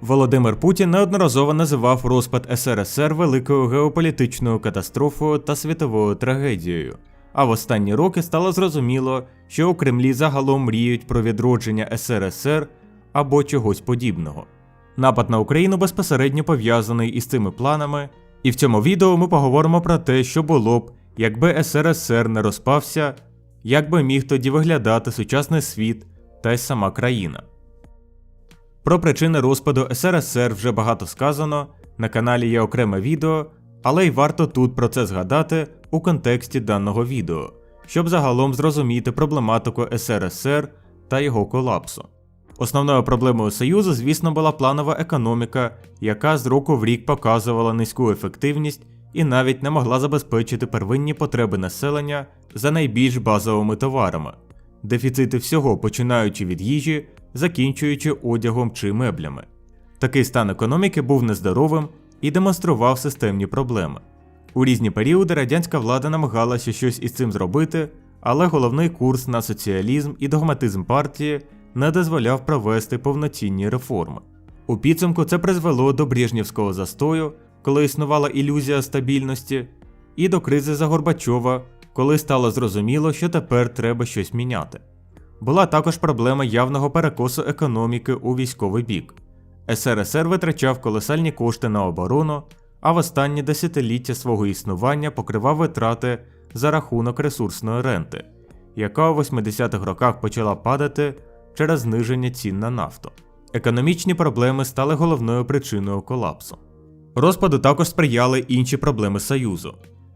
Володимир Путін неодноразово називав розпад СРСР великою геополітичною катастрофою та світовою трагедією. А в останні роки стало зрозуміло, що у Кремлі загалом мріють про відродження СРСР або чогось подібного. Напад на Україну безпосередньо пов'язаний із цими планами, і в цьому відео ми поговоримо про те, що було б, якби СРСР не розпався, як би міг тоді виглядати сучасний світ та й сама країна. Про причини розпаду СРСР вже багато сказано, на каналі є окреме відео, але й варто тут про це згадати у контексті даного відео, щоб загалом зрозуміти проблематику СРСР та його колапсу. Основною проблемою Союзу, звісно, була планова економіка, яка з року в рік показувала низьку ефективність і навіть не могла забезпечити первинні потреби населення за найбільш базовими товарами, дефіцити всього, починаючи від їжі, закінчуючи одягом чи меблями. Такий стан економіки був нездоровим і демонстрував системні проблеми. У різні періоди радянська влада намагалася щось із цим зробити, але головний курс на соціалізм і догматизм партії не дозволяв провести повноцінні реформи. У підсумку це призвело до Брежнівського застою, коли існувала ілюзія стабільності, і до кризи за Горбачова, коли стало зрозуміло, що тепер треба щось міняти. Була також проблема явного перекосу економіки у військовий бік. СРСР витрачав колосальні кошти на оборону, а в останні десятиліття свого існування покривав витрати за рахунок ресурсної ренти, яка у 80-х роках почала падати через зниження цін на нафту. Економічні проблеми стали головною причиною колапсу. Розпаду також сприяли інші проблеми Союзу: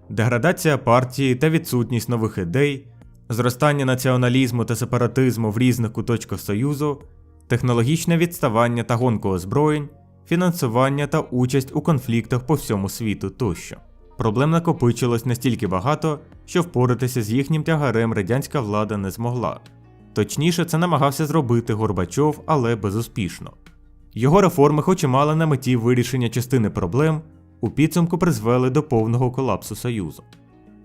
деградація партії та відсутність нових ідей, зростання націоналізму та сепаратизму в різних куточках Союзу, технологічне відставання та гонку озброєнь, фінансування та участь у конфліктах по всьому світу тощо. Проблем накопичилось настільки багато, що впоратися з їхнім тягарем радянська влада не змогла. Точніше, це намагався зробити Горбачов, але безуспішно. Його реформи, хоч і мали на меті вирішення частини проблем, у підсумку призвели до повного колапсу Союзу.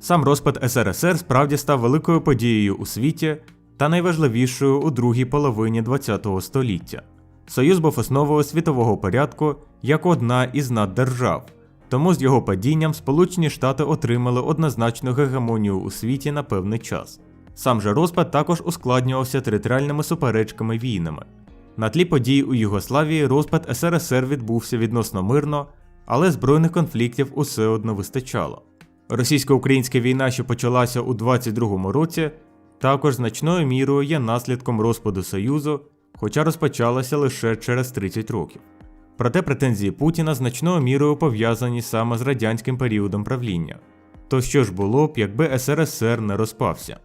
Сам розпад СРСР справді став великою подією у світі та найважливішою у другій половині ХХ століття. Союз був основою світового порядку як одна із наддержав, тому з його падінням Сполучені Штати отримали однозначну гегемонію у світі на певний час. Сам же розпад також ускладнювався територіальними суперечками війнами. На тлі подій у Югославії розпад СРСР відбувся відносно мирно, але збройних конфліктів усе одно вистачало. Російсько-українська війна, що почалася у 22-му році, також значною мірою є наслідком розпаду Союзу, хоча розпочалася лише через 30 років. Проте претензії Путіна значною мірою пов'язані саме з радянським періодом правління. То що ж було б, якби СРСР не розпався?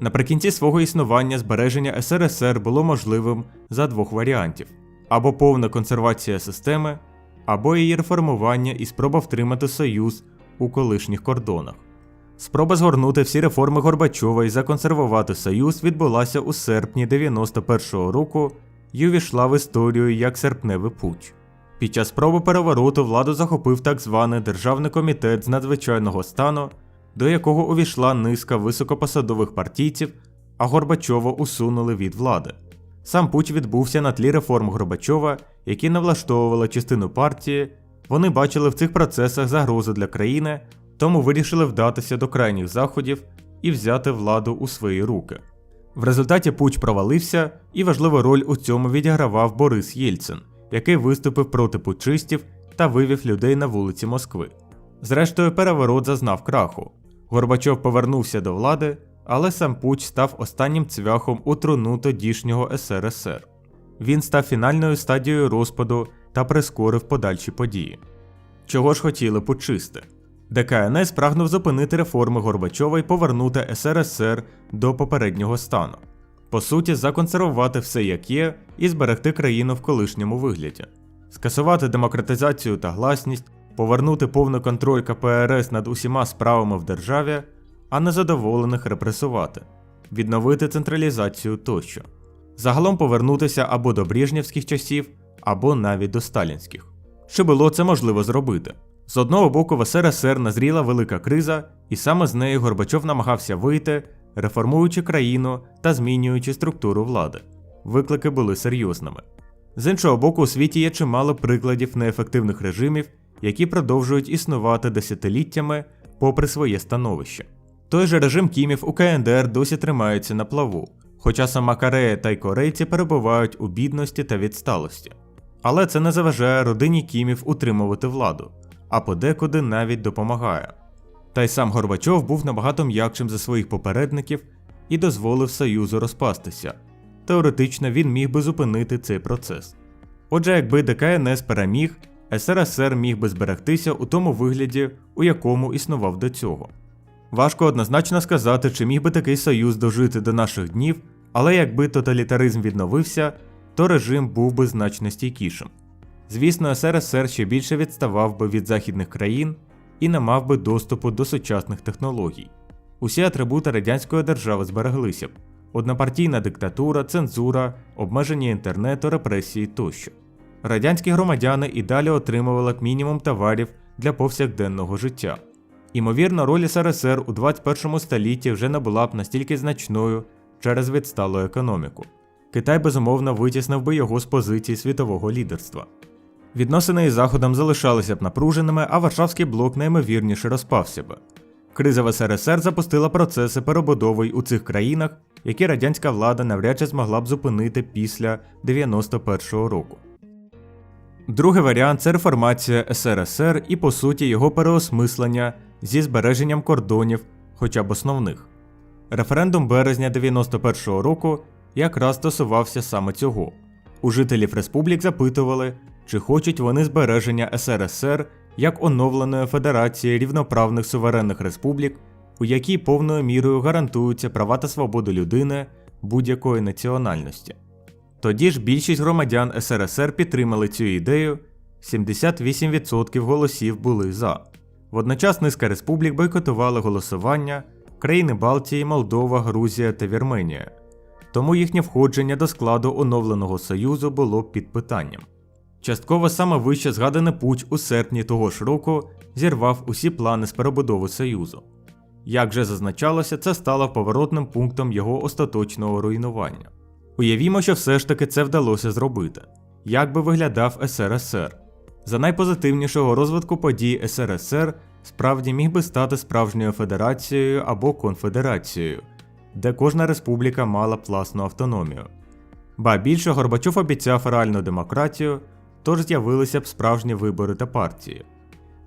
Наприкінці свого існування збереження СРСР було можливим за двох варіантів: або повна консервація системи, або її реформування і спроба втримати союз у колишніх кордонах. Спроба згорнути всі реформи Горбачова і законсервувати союз відбулася у серпні 91-го року і увійшла в історію як серпневий путч. Під час спроби перевороту владу захопив так званий Державний комітет з надзвичайного стану, до якого увійшла низка високопосадових партійців, а Горбачова усунули від влади. Сам путч відбувся на тлі реформ Горбачова, які не влаштовували частину партії, вони бачили в цих процесах загрозу для країни, тому вирішили вдатися до крайніх заходів і взяти владу у свої руки. В результаті путч провалився, і важливу роль у цьому відігравав Борис Єльцин, який виступив проти путчистів та вивів людей на вулиці Москви. Зрештою, переворот зазнав краху. Горбачов повернувся до влади, але сам путч став останнім цвяхом у труну тодішнього СРСР. Він став фінальною стадією розпаду та прискорив подальші події. Чого ж хотіли путчисти? ДКНС прагнув зупинити реформи Горбачова і повернути СРСР до попереднього стану. По суті, законсервувати все як є і зберегти країну в колишньому вигляді, скасувати демократизацію та гласність, повернути повний контроль КПРС над усіма справами в державі, а незадоволених репресувати, відновити централізацію тощо. Загалом повернутися або до брежнівських часів, або навіть до сталінських. Чи було це можливо зробити? З одного боку, в СРСР назріла велика криза, і саме з неї Горбачов намагався вийти, реформуючи країну та змінюючи структуру влади. Виклики були серйозними. З іншого боку, у світі є чимало прикладів неефективних режимів, які продовжують існувати десятиліттями попри своє становище. Той же режим Кімів у КНДР досі тримається на плаву, хоча сама Корея та й корейці перебувають у бідності та відсталості. Але це не заважає родині Кімів утримувати владу, а подекуди навіть допомагає. Та й сам Горбачов був набагато м'якшим за своїх попередників і дозволив Союзу розпастися. Теоретично він міг би зупинити цей процес. Отже, якби ДКНС переміг, СРСР міг би зберегтися у тому вигляді, у якому існував до цього. Важко однозначно сказати, чи міг би такий союз дожити до наших днів, але якби тоталітаризм відновився, то режим був би значно стійкішим. Звісно, СРСР ще більше відставав би від західних країн і не мав би доступу до сучасних технологій. Усі атрибути радянської держави збереглися б: однопартійна диктатура, цензура, обмеження інтернету, репресії тощо. Радянські громадяни і далі отримували мінімум товарів для повсякденного життя. Імовірно, роль СРСР у 21 столітті вже не була б настільки значною через відсталу економіку. Китай безумовно витіснив би його з позиції світового лідерства. Відносини із Заходом залишалися б напруженими, а Варшавський блок наймовірніше розпався б. Криза в СРСР запустила процеси перебудови у цих країнах, які радянська влада навряд чи змогла б зупинити після 91-го року. Другий варіант це реформація СРСР і, по суті, його переосмислення зі збереженням кордонів, хоча б основних. Референдум березня 91-го року якраз стосувався саме цього. У жителів республік запитували, чи хочуть вони збереження СРСР як оновленої Федерації рівноправних суверенних республік, у якій повною мірою гарантуються права та свободи людини будь-якої національності. Тоді ж більшість громадян СРСР підтримали цю ідею, 78% голосів були за. Водночас низка республік бойкотували голосування країни Балтії, Молдова, Грузія та Вірменія. Тому їхнє входження до складу оновленого союзу було під питанням. Частково саме вище згаданий путь у серпні того ж року зірвав усі плани з перебудови Союзу. Як вже зазначалося, це стало поворотним пунктом його остаточного руйнування. Уявімо, що все ж таки це вдалося зробити. Як би виглядав СРСР? За найпозитивнішого розвитку подій СРСР справді міг би стати справжньою федерацією або конфедерацією, де кожна республіка мала б власну автономію. Ба більше Горбачов обіцяв реальну демократію, тож з'явилися б справжні вибори та партії.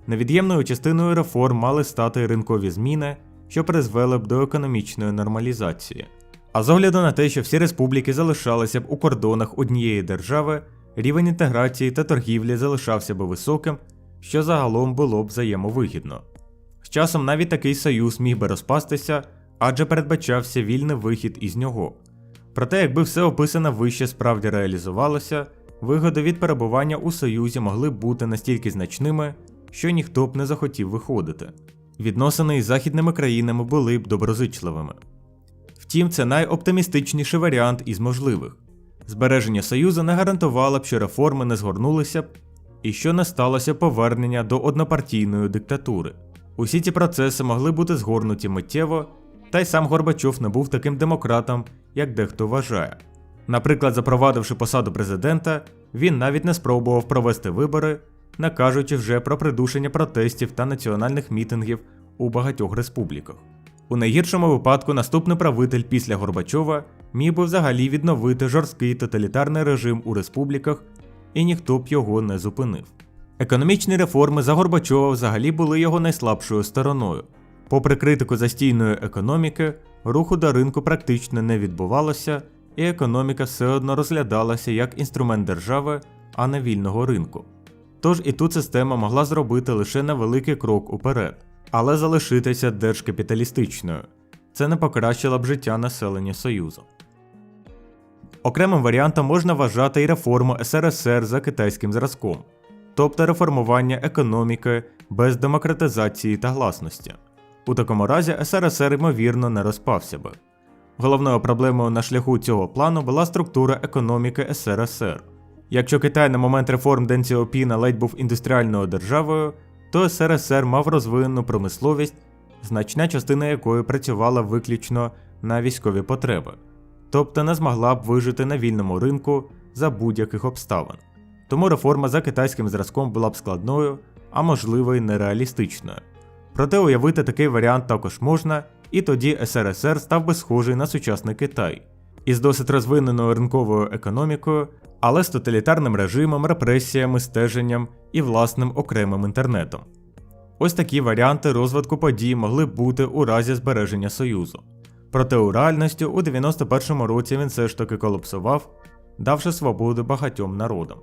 Невід'ємною частиною реформ мали стати ринкові зміни, що призвели б до економічної нормалізації. А з огляду на те, що всі республіки залишалися б у кордонах однієї держави, рівень інтеграції та торгівлі залишався б високим, що загалом було б взаємовигідно. З часом навіть такий союз міг би розпастися, адже передбачався вільний вихід із нього. Проте, якби все описане вище справді реалізувалося, вигоди від перебування у Союзі могли б бути настільки значними, що ніхто б не захотів виходити. Відносини із західними країнами були б доброзичливими. Втім, це найоптимістичніший варіант із можливих. Збереження Союзу не гарантувало б, що реформи не згорнулися б і що не сталося повернення до однопартійної диктатури. Усі ці процеси могли бути згорнуті миттєво, та й сам Горбачов не був таким демократом, як дехто вважає. Наприклад, запровадивши посаду президента, він навіть не спробував провести вибори, не кажучи вже про придушення протестів та національних мітингів у багатьох республіках. У найгіршому випадку наступний правитель після Горбачова міг би взагалі відновити жорсткий тоталітарний режим у республіках, і ніхто б його не зупинив. Економічні реформи за Горбачова взагалі були його найслабшою стороною. Попри критику застійної економіки, руху до ринку практично не відбувалося, і економіка все одно розглядалася як інструмент держави, а не вільного ринку. Тож і тут система могла зробити лише невеликий крок уперед, але залишитися держкапіталістичною. Це не покращило б життя населення Союзу. Окремим варіантом можна вважати і реформу СРСР за китайським зразком, тобто реформування економіки без демократизації та гласності. У такому разі СРСР ймовірно не розпався би. Головною проблемою на шляху цього плану була структура економіки СРСР. Якщо Китай на момент реформ Ден Сяопіна ледь був індустріальною державою, то СРСР мав розвинену промисловість, значна частина якої працювала виключно на військові потреби, тобто не змогла б вижити на вільному ринку за будь-яких обставин. Тому реформа за китайським зразком була б складною, а можливо й нереалістичною. Проте уявити такий варіант також можна, і тоді СРСР став би схожий на сучасний Китай із досить розвиненою ринковою економікою, але з тоталітарним режимом, репресіями, стеженням і власним окремим інтернетом. Ось такі варіанти розвитку подій могли б бути у разі збереження Союзу. Проте у реальності у 91-му році він все ж таки колапсував, давши свободу багатьом народам.